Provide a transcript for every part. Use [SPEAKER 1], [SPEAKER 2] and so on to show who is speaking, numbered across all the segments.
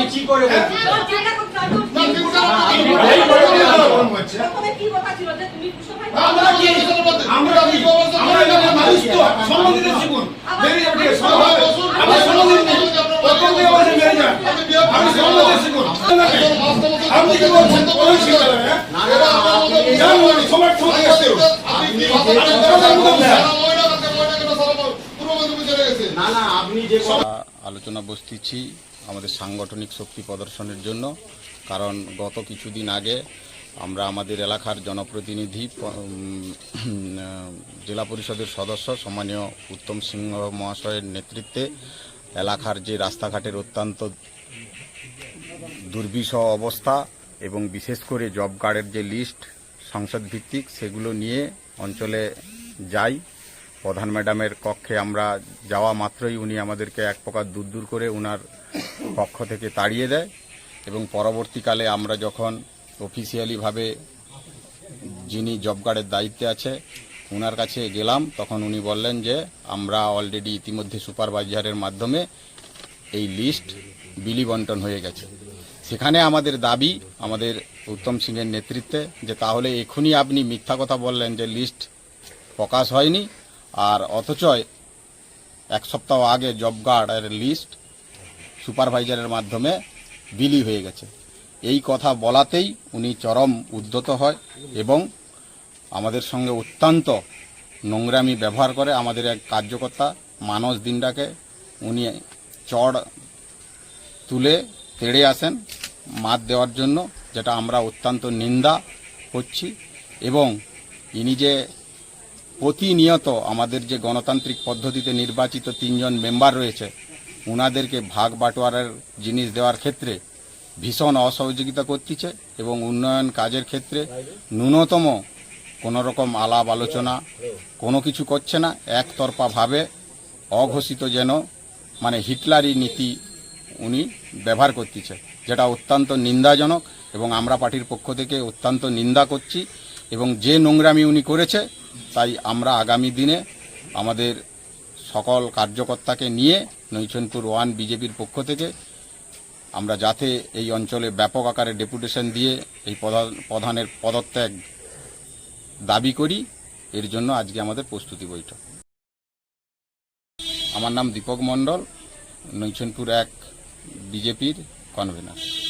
[SPEAKER 1] কি আপনি
[SPEAKER 2] না না আপনি যে
[SPEAKER 3] আলোচনা বসতেছি আমাদের সাংগঠনিক শক্তি প্রদর্শনের জন্য। কারণ গত কিছুদিন আগে আমরা আমাদের এলাকার জনপ্রতিনিধি জেলা পরিষদের সদস্য সম্মানীয় উত্তম সিংহ মহাশয়ের নেতৃত্বে এলাকার যে রাস্তাঘাটের অত্যন্ত দুর্বিষহ অবস্থা এবং বিশেষ করে জব কার্ডের যে লিস্ট, সংসদ ভিত্তিক, সেগুলো নিয়ে অঞ্চলে যাই। প্রধান ম্যাডামের কক্ষে আমরা যাওয়া মাত্রই উনি আমাদেরকে এক প্রকার দূর দূর করে উনার কক্ষ থেকে তাড়িয়ে দেয় এবং পরবর্তীকালে আমরা যখন অফিসিয়ালিভাবে যিনি জব কার্ডের দায়িত্বে আছে ওনার কাছে গেলাম, তখন উনি বললেন যে, আমরা অলরেডি ইতিমধ্যে সুপারভাইজারের মাধ্যমে এই লিস্ট বিলি বন্টন হয়ে গেছে। সেখানে আমাদের দাবি, আমাদের উত্তম সিংয়ের নেতৃত্বে, যে তাহলে এখনই আপনি মিথ্যা কথা বললেন যে লিস্ট প্রকাশ হয়নি। আর অথচ এক সপ্তাহ আগে জব কার্ডের লিস্ট সুপারভাইজারের মাধ্যমে বিলি হয়ে গেছে। এই কথা বলাতেই উনি চরম উদ্যত হয় এবং আমাদের সঙ্গে অত্যন্ত নোংরামি ব্যবহার করে আমাদের এক কার্যকর্তা মানস দিনটাকে উনি চড় তুলে তেড়ে আসেন মাত দেওয়ার জন্য, যেটা আমরা অত্যন্ত নিন্দা করছি এবং ইনি যে প্রতিনিয়ত আমাদের যে গণতান্ত্রিক পদ্ধতিতে নির্বাচিত তিনজন মেম্বার রয়েছে ওনাদেরকে ভাগ বাটোয়ারার জিনিস দেওয়ার ক্ষেত্রে ভীষণ অসহযোগিতা করতেছে এবং উন্নয়ন কাজের ক্ষেত্রে ন্যূনতম কোনো রকম আলাপ আলোচনা কোনো কিছু করছে না, একতরফাভাবে অঘোষিত যেন মানে হিটলারি নীতি উনি ব্যবহার করতেছে, যেটা অত্যন্ত নিন্দাজনক এবং আমরা পার্টির পক্ষ থেকে অত্যন্ত নিন্দা করছি এবং যে নোংরামি উনি করেছে তাই আমরা আগামী দিনে আমাদের সকল কার্যকর্তাকে নিয়ে নৈচনপুর ওয়ান বিজেপির পক্ষ থেকে আমরা যাতে এই অঞ্চলে ব্যাপক আকারে ডেপুটেশন দিয়ে এই প্রধান- প্রধানের পদত্যাগ দাবি করি, এর জন্য আজকে আমাদের প্রস্তুতি বৈঠক। আমার নাম দীপক মণ্ডল নৈচনপুর এক বিজেপির convener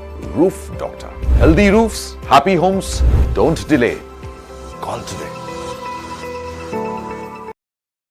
[SPEAKER 4] Roof Doctor. Healthy roofs, happy homes. Don't delay. Call today.